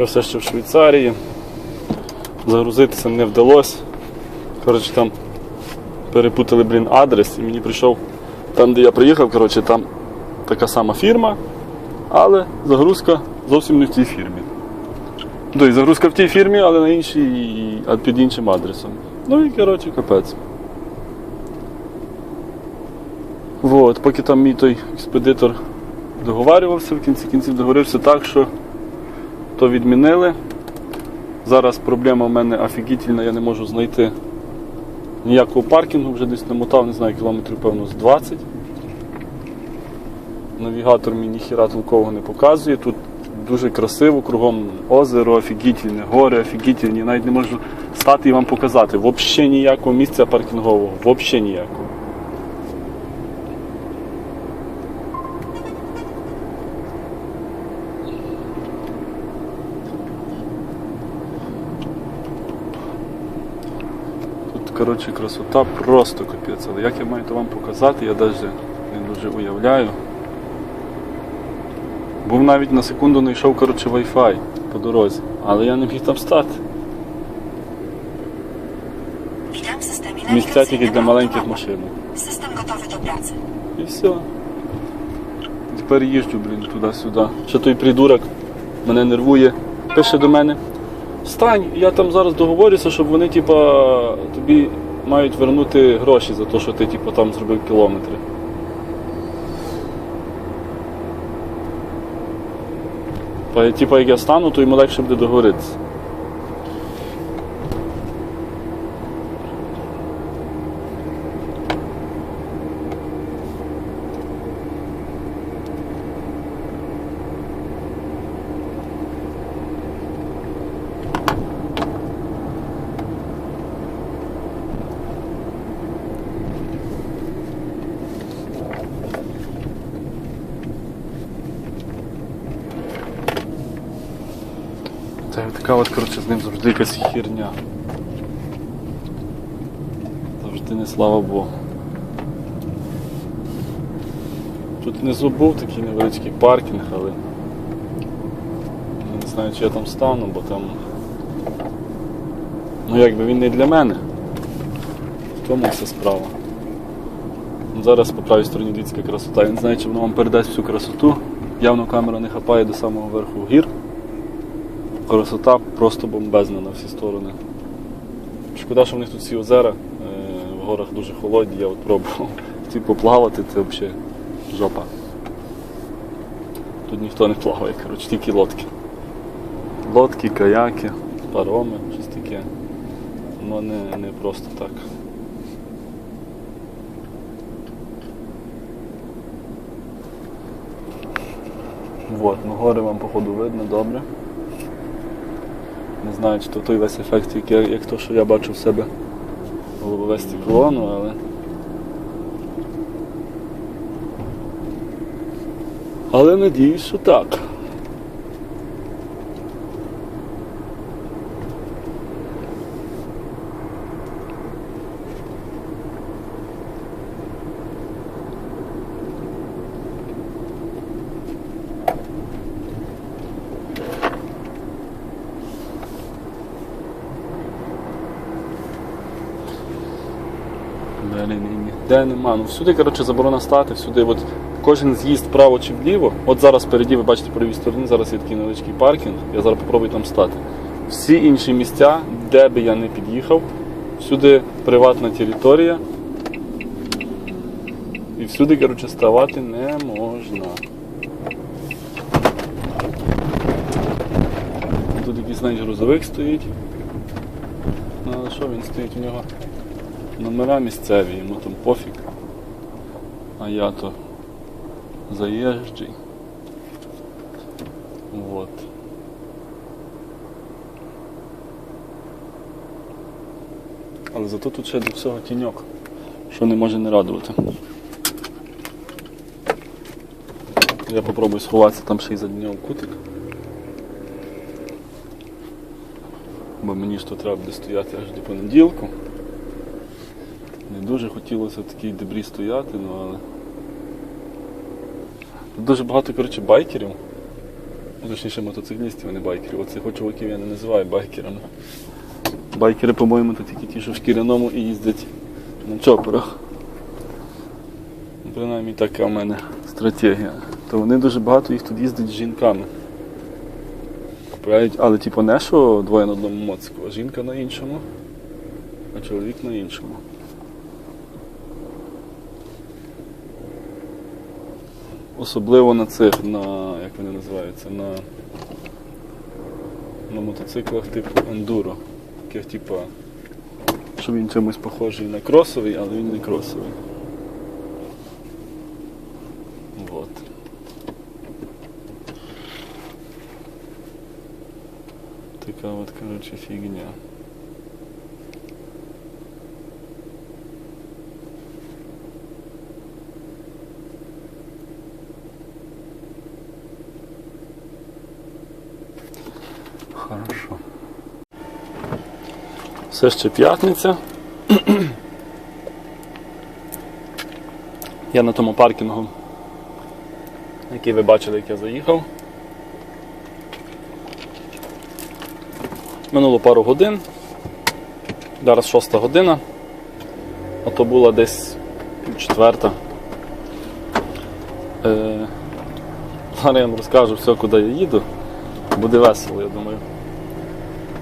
Я все ще в Швейцарії. Загрузитися не вдалося. Коротше, там перепутали, блін, адрес і мені прийшов там, де я приїхав, коротше, там така сама фірма, але загрузка зовсім не в тій фірмі. Тобто загрузка в тій фірмі, але на іншій, під іншим адресом. Ну і коротше, капець. Вот, поки там мій той експедитор договарювався, в кінці кінців договорився так, що то відмінили. Зараз проблема в мене офігітельна, я не можу знайти ніякого паркінгу, вже десь намотав, не знаю, кілометрів, певно, з 20. Навігатор мені ніхіра толкового не показує. Тут дуже красиво, кругом озеро, офігітельне, гори офігітельні. Навіть не можу стати і вам показати. Взагалі ніякого місця паркінгового. Взагалі ніякого. Коротше, красота просто капець. Але як я маю то вам показати, я навіть не дуже уявляю. Був навіть на секунду не йшов коротше, Wi-Fi по дорозі, але я не міг там стати. Місця тільки для маленьких машин. System gotowy do pracy. І все. Тепер їжджу, блін, туди-сюди. Ще той придурок мене нервує. Пише до мене. Встань, я там зараз договорюся, щоб вони, типа, тобі мають вернути гроші за те, що ти типа, там зробив кілометри. Па- Типа, як я стану, то йому легше буде договоритися. Це така от, коротше, з ним завжди якась херня. Не слава Богу. Тут внизу був такий невеличкий паркінг, але я не знаю, чи я там стану, бо там. Ну якби він не для мене. В тому вся справа. Ну, Зараз по правій стороні дивіться, красота. Не знаю, чи воно вам передасть всю красоту. Явно камера не хапає до самого верху гір. Красота просто бомбезна на всі сторони. Шкода, що в них тут всі озера, в горах дуже холодні, я от пробував хотів поплавати, це взагалі жопа. Тут ніхто не плаває, коротше, тільки лодки. Лодки, каяки, пароми, щось таке. Воно не, не просто так. Вот, ну гори вам походу видно добре. Не знаю, чи то той весь ефект, як, як то, що я бачу в себе в голове стекло, ну але. Але надіюсь, що так. Далі ніде нема. Ну всюди, коротше, заборона стати, всюди от кожен з'їзд вправо чи вліво. От зараз впереді, ви бачите, по лівій стороні, зараз є такий невеличкий паркінг. Я зараз попробую там стати. Всі інші місця, де би я не під'їхав, всюди приватна територія. І всюди, коротше, ставати не можна. Тут якийсь навіть грузовик стоїть. Ну але що він стоїть у нього? Номера місцеві, йому там пофіг. А я то заїжджий. Вот. Але зато тут ще до всього тіньок, що не може не радувати. Я попробую сховатися там ще й за нього кутик. Бо мені ж то треба буде стояти аж до понеділку. Не дуже хотілося в такій дебрі стояти, ну але. Тут дуже багато коротше, байкерів. Ну, Точніше мотоциклістів, а не байкерів. Оцих чуваків я не називаю байкерами. Байкери, по-моєму, то тільки ті, що в шкіряному і їздять на чоперах. Ну, Принаймні така в мене стратегія. То вони дуже багато їх тут їздять з жінками. Купляють, але типу не що двоє на одному моцику, а жінка на іншому, а чоловік на іншому. Особливо на цих, на як вони називаються, на, на мотоциклах типу ендуро. Таких типу, що він чимось похожий на кросовий, але він не кросовий. Вот. Така от, коротше, фігня. Все ще п'ятниця. Я на тому паркінгу, який ви бачили, як я заїхав. Минуло пару годин. Зараз шоста година. А то була десь четверта. Е, зараз я вам розкажу все, куди я їду. Буде весело, я думаю.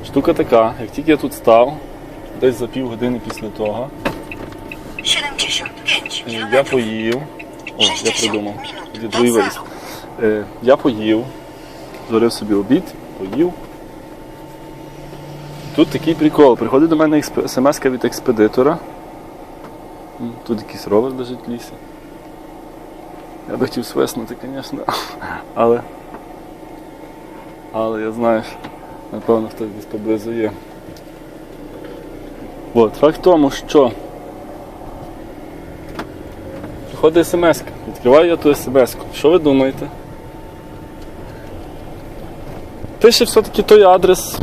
Штука така, як тільки я тут став, десь за пів години після того, 75 е, я поїв. О, я придумав. виїзд. Е, я поїв, зварив собі обід, поїв. Тут такий прикол. Приходить до мене смс від експедитора. Тут якийсь ровер лежить в лісі. Я би хотів свиснути, звісно. Але. Але я знаю, що, напевно, хтось десь поблизу є. От, факт в тому, що приходить смс. Відкриваю я ту смс. Що ви думаєте? Пише все-таки той адрес,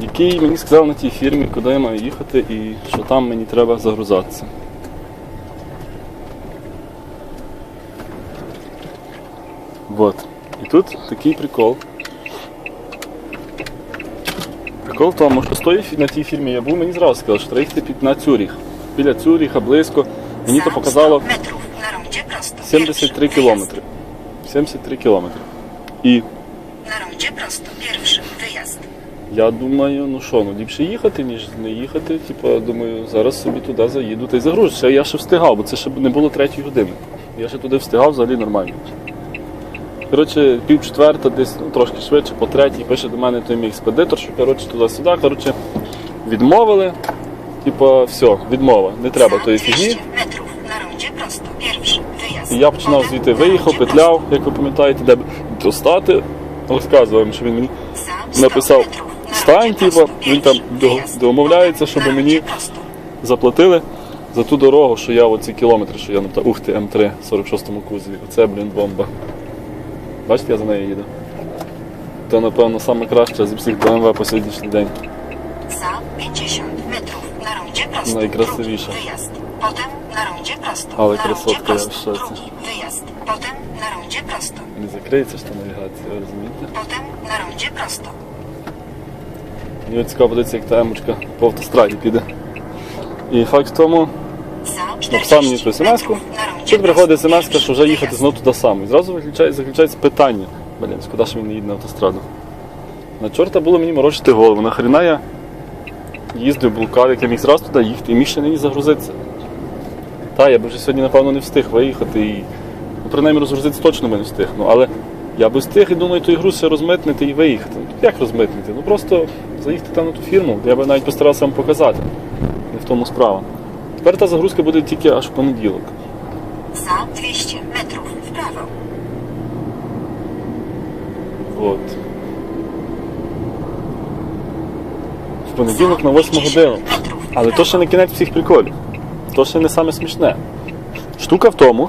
який мені сказав на тій фірмі, куди я маю їхати і що там мені треба загрузатися. Вот. І тут такий прикол. Прикол в тому, що з на тій фірмі я був, мені зразу сказали, що треба їхати на Цюріх. Біля Цюріха, близько. Мені то показало 100 metrów na rondzie prosto. 73 кілометри. 73 кілометри. І я думаю, ну що, ну ліпше їхати, ніж не їхати. Типу, я думаю, зараз собі туди заїду та й загружу. Ще я ще встигав, бо це ще не було третьої години. Я ще туди встигав взагалі нормально. Коротше, пів четверта, десь ну, трошки швидше, по третій, пише до мене той мій експедитор, що коротше, туди-сюди. Коротше, відмовили. Типа, все, відмова, не треба тої фігні. 200 metrów na rondzie prosto. Pierwszy wyjazd. І я починав звідти виїхав, петляв, як ви пам'ятаєте, де достати. Розказував, що він мені написав стань, типу, він там домовляється, щоб мені заплатили за ту дорогу, що я оці кілометри, що я написав, ух ти, М3 46-му кузові. Оце, блін, бомба. Бачите, я за нею їду. То, напевно, саме краще з всіх BMW по сьогоднішній день. Za 50 metrów na rondzie prosto. Najkrasywsza. Drugi wyjazd. Potem na rondzie prosto. Ale na krasotka, rondzie prosto. ja w szocie. Drugi wyjazd. Potem na rondzie prosto. Не закриється ж та навігація, ви розумієте? Potem na rondzie prosto. Мені цікаво подивитися, як та емочка по автостраді піде. І факт в тому, написав мені 40 ту смс-ку. metrów na Тут приходить смс, що вже їхати знову туди саме. І зразу заключається питання. Блін, шкода, що він не їде на автостраду. На чорта було мені морочити голову. Нахрена я їздив, блукав, як я міг зразу туди їхати і міг ще нині загрузитися. Та, я би вже сьогодні, напевно, не встиг виїхати і. Ну, принаймні розгрузитися точно би не встиг. Ну, але я би встиг і думаю, той груз ще розмитнити і виїхати. Ну, як розмитнити? Ну просто заїхати там на ту фірму. Я би навіть постарався вам показати. Не в тому справа. Тепер та загрузка буде тільки аж в понеділок. Za 200 metrów w prawo. От. В понеділок на 8 годину. Але то ще не кінець всіх приколів. То ще не саме смішне. Штука в тому,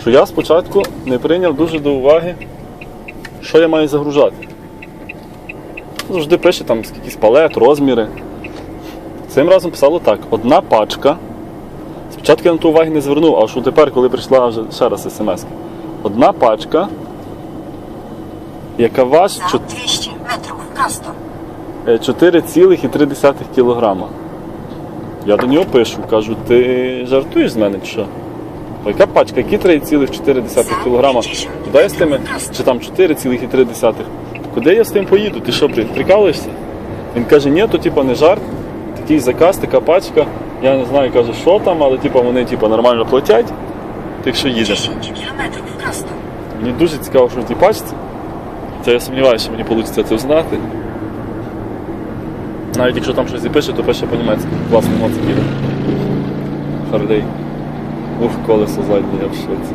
що я спочатку не прийняв дуже до уваги, що я маю загружати. Завжди пише там якийсь палет, розміри. Цим разом писало так: одна пачка. Спочатку я на ту уваги не звернув, а що тепер, коли прийшла вже ще раз смс. Одна пачка яка важить 200 metrów prosto. е, 4,3 кілограма. Я до нього пишу, кажу, ти жартуєш з мене чи що? «О, Яка пачка, які 3,4 кілограма? Куди я з тими, чи там 4,3? Куди я з тим поїду? Ти що, прикалуєшся? Він каже, ні, то типа не жарт, такий заказ, така пачка. Я не знаю, каже, що там, але типа, вони типа, нормально платять, так що їдеш. 10 km prosto. Мені дуже цікаво, що в тій пачці. Це я сумніваюся, що мені вийде це знати. Навіть якщо там щось і пише, то пише по-німецьки. Класний моцик їде. Харлей. Ух, колесо заднє, я в шоці.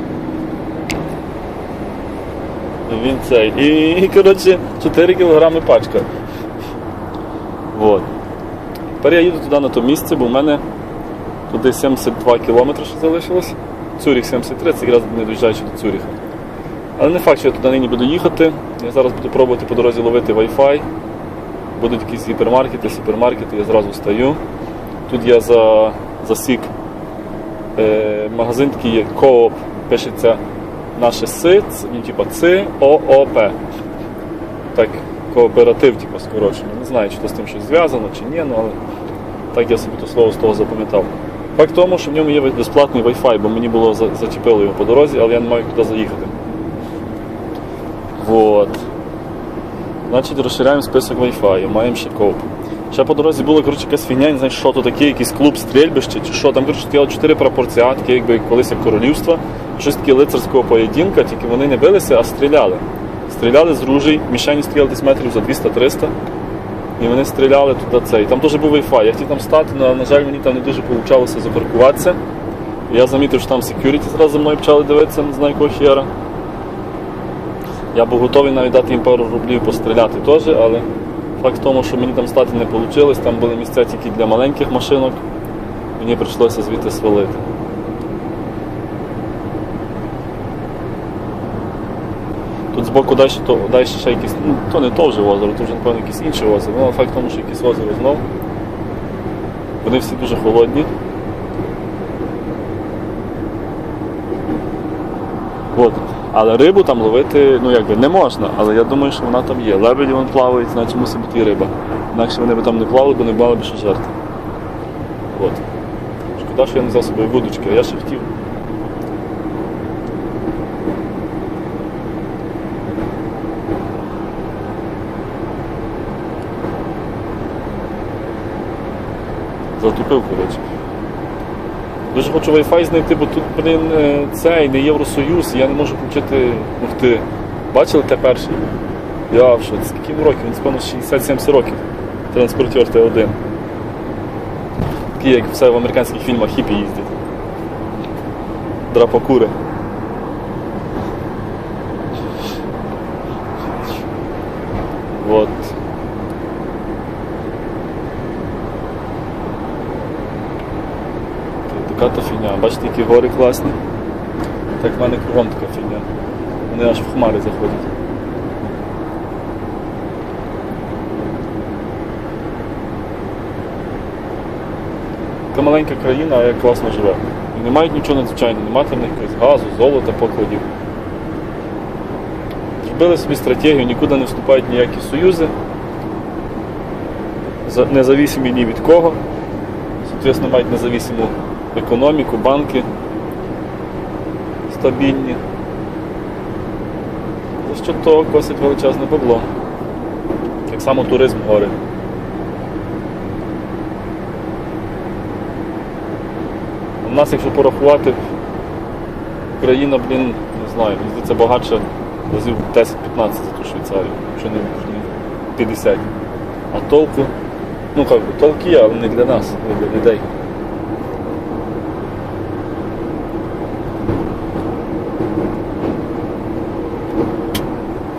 Він цей. І коротше, 4 кілограми пачка. Вот. Тепер я їду туди на то місце, бо в мене туди 72 кілометри ще залишилось. Цюріх 73, це якраз не доїжджаючи до Цюріха. Але не факт, що я туди нині буду їхати. Я зараз буду пробувати по дорозі ловити Wi-Fi. Будуть якісь гіпермаркети, супермаркети, я зразу стаю. Тут я за, засік е, магазин такий є Coop, пишеться наше СИ, ц- ну, типа ЦИ ООП. Так, кооператив, типу, скорочено. Не знаю, чи то з тим щось зв'язано, чи ні, ну, але так я собі то слово з того запам'ятав. Факт в тому, що в ньому є безплатний Wi-Fi, бо мені було за- зачепило його по дорозі, але я не маю куди заїхати. Вот. Значить, розширяємо список Wi-Fi, маємо ще коп. Ще по дорозі була коротше, якась фігня, не знаю, що то таке, якийсь клуб стрільбище чи що. Там коротше, стояло чотири прапорціатки, якби колись як королівства. Щось таке лицарського поєдинка, тільки вони не билися, а стріляли. Стріляли з ружей, мішені стріляли десь метрів за 200-300. І вони стріляли туди цей. Там теж був Wi-Fi. Я хотів там стати, але, на жаль, мені там не дуже вийшло запаркуватися. І Я замітив, що там секюріті зразу за мною почали дивитися, не знаю якого хера. Я був готовий навіть дати їм пару рублів постріляти теж, але факт в тому, що мені там стати не вийшло, там були місця тільки для маленьких машинок, мені прийшлося звідти свалити. Тут збоку далі, то, далі ще якісь, ну то не то вже озеро, то вже напевно якесь інше озеро. Ну, але факт в тому, що якесь озеро знов. Вони всі дуже холодні. От. Але рибу там ловити ну, якби, не можна, але я думаю, що вона там є. Лебеді вон плавають, значить мусить бути і риба. Інакше вони б там не плавали, бо не мали б що жерти. От. Шкода, що я не взяв собою вудочки, а я ще хотів. Коротше. Дуже хочу Wi-Fi знайти, бо тут, блін, е, цей не Євросоюз, я не можу включити. Ух. Бачили те перший? Я в шоці. Скільки років? Він спевно 60-70 років. Транспортер Т1. Такий, як все в американських фільмах хіпі їздять. Драпокури. Вот. Така то фігня. Бачите, які гори класні. Так в мене кругом така фігня. Вони аж в хмари заходять. Така маленька країна, а як класно живе. І не мають нічого надзвичайного, немає там якогось газу, золота, покладів. Зробили собі стратегію, нікуди не вступають ніякі союзи, за- независимі ні від кого. Соответственно, мають независиму економіку, банки стабільні. За що то косить величезне бабло. Так само туризм гори. У нас, якщо порахувати, Україна, блін, не знаю, здається, багатша разів 10-15 за ту Швейцарію, якщо не не 50. А толку, ну як би, толк є, але не для нас, не для людей.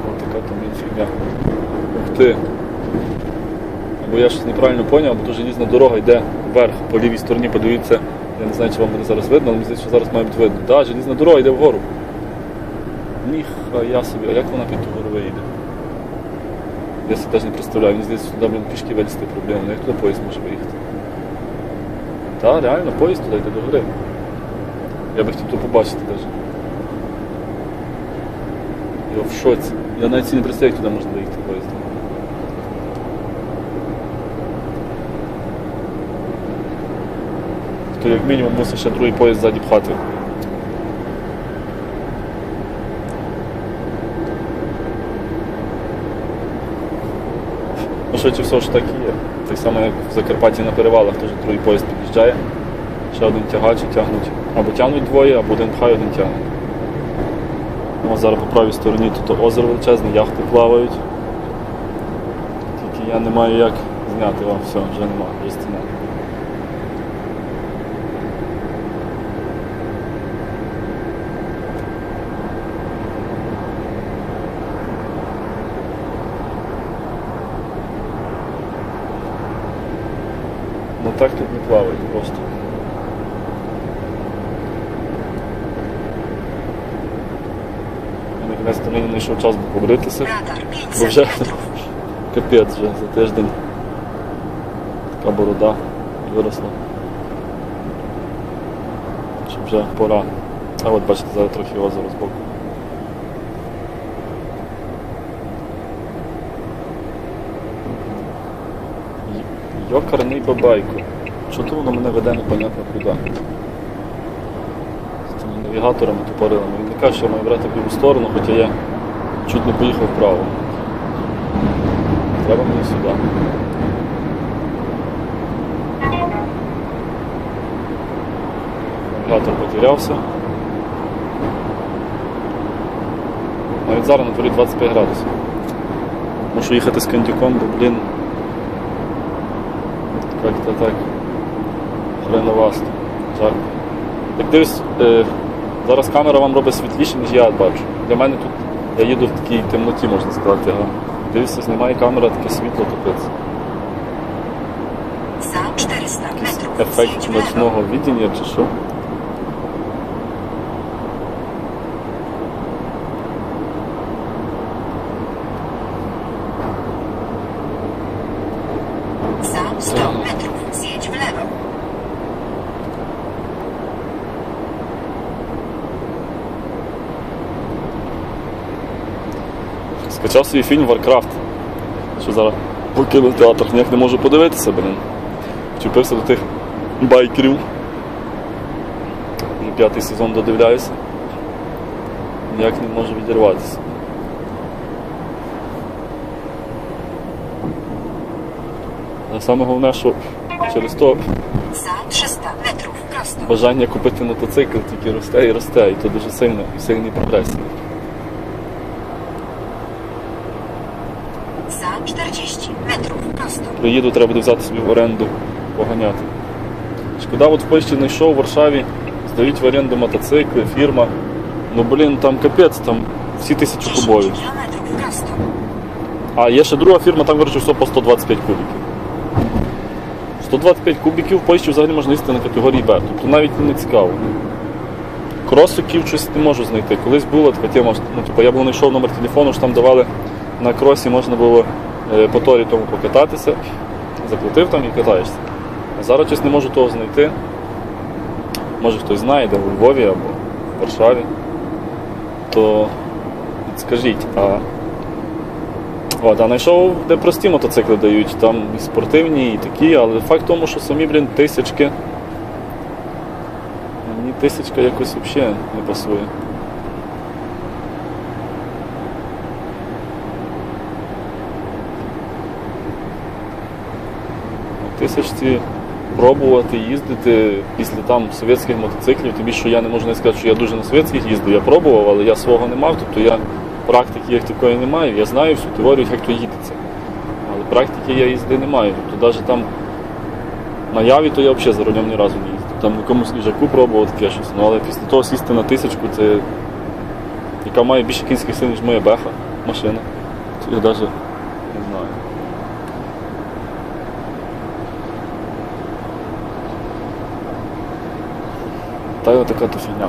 Ось така там є фігня. Ух ти. Або я щось неправильно зрозумів, бо то желізна дорога йде вверх по лівій стороні, подивіться. Я не знаю, чи вам буде зараз видно, але мені здається, що зараз має бути видно. Так, да, желізна дорога йде вгору. Ніха я собі, а як вона під ту гору виїде? Я собі навіть не представляю, мені здається, що блін, пішки вилізти проблемно. Як туди поїзд може виїхати? Так, реально, поїзд туди йде до гори. Я би хотів то побачити навіть. Я в шоці. Я навіть не представляю, як туди можна доїхати поїздом. То як мінімум мусиш ще другий поїзд ззаді пхати. Ну, швидше всього ж так і є. Так само, як в Закарпатті на перевалах, теж другий поїзд під'їжджає, ще один тягач і тягнуть. Або тягнуть двоє, або один пхає, один тягне. Ну, зараз по правій стороні тут озеро величезне, яхти плавають. Тільки я не маю як зняти вам все, вже нема, вже стіна. Так тут не плавають просто. Я наконець то мені знайшов час побритися. Бо 500 вже капець вже за тиждень. Така борода виросла. Що вже пора. А от бачите, зараз трохи озеро збоку. Й- Йокарний бабайко. Що то воно мене веде непонятно куди. З цими навігаторами тупорилами. Він не каже, що маю брати в ліву сторону, хоча я чуть не поїхав вправо. Треба мені сюди. Навігатор потерявся. Навіть зараз на дворі 25 градусів. Мушу їхати з кондюком, бо, блін. Як-то так. Хреновасто. Жарко. Так дивись, е, зараз камера вам робить світліше, ніж я бачу. Для мене тут я їду в такій темноті, можна сказати. Ага. Дивіться, знімає камера, таке світло топиться. Za 400 metrów Ефект ночного відділення чи що? Скачав свій фільм Warcraft. Що зараз покинув театр, ніяк не можу подивитися, блин. Вчепився до тих байкерів. Вже п'ятий сезон додивляюся. Ніяк не можу відірватися. А саме головне, що через то Za 300 metrów prosto. бажання купити мотоцикл тільки росте і росте, і то дуже сильно, сильний прогрес. Za 40 metrów prosto. Приїду, треба буде взяти собі в оренду, поганяти. Шкода, от в Польщі знайшов в Варшаві, здають в оренду мотоцикли, фірма. Ну блін, там капець, там всі тисячі кубові. А є ще друга фірма, там коротше, все по 125 кубиків. 125 кубиків в Польщі взагалі можна їсти на категорії Б. Тобто навіть не цікаво. Кросиків щось не можу знайти. Колись була така тема, ну, типу, я був знайшов номер телефону, що там давали на кросі, можна було е, по торі тому покататися, заплатив там і катаєшся. А зараз щось не можу того знайти. Може хтось знає, де у Львові або в Варшаві. То скажіть, а От, а знайшов, де прості мотоцикли дають, там і спортивні, і такі, але факт в тому, що самі, блін, тисячки. Мені тисячка якось взагалі не пасує. Тисячці пробувати їздити після там совєтських мотоциклів, тобі що я не можу не сказати, що я дуже на совєтських їздив, я пробував, але я свого не мав, тобто я практики як такої не маю. Я знаю всю теорію, як то їдеться. Але практики я їзди не маю. Тобто навіть там на яві, то я взагалі за рулем ні разу не їздив. Там на якомусь ліжаку пробував таке щось. Ну але після того сісти на тисячку, це яка має більше кінських сил, ніж моя беха, машина. Я навіть не знаю. Та й отака то фігня.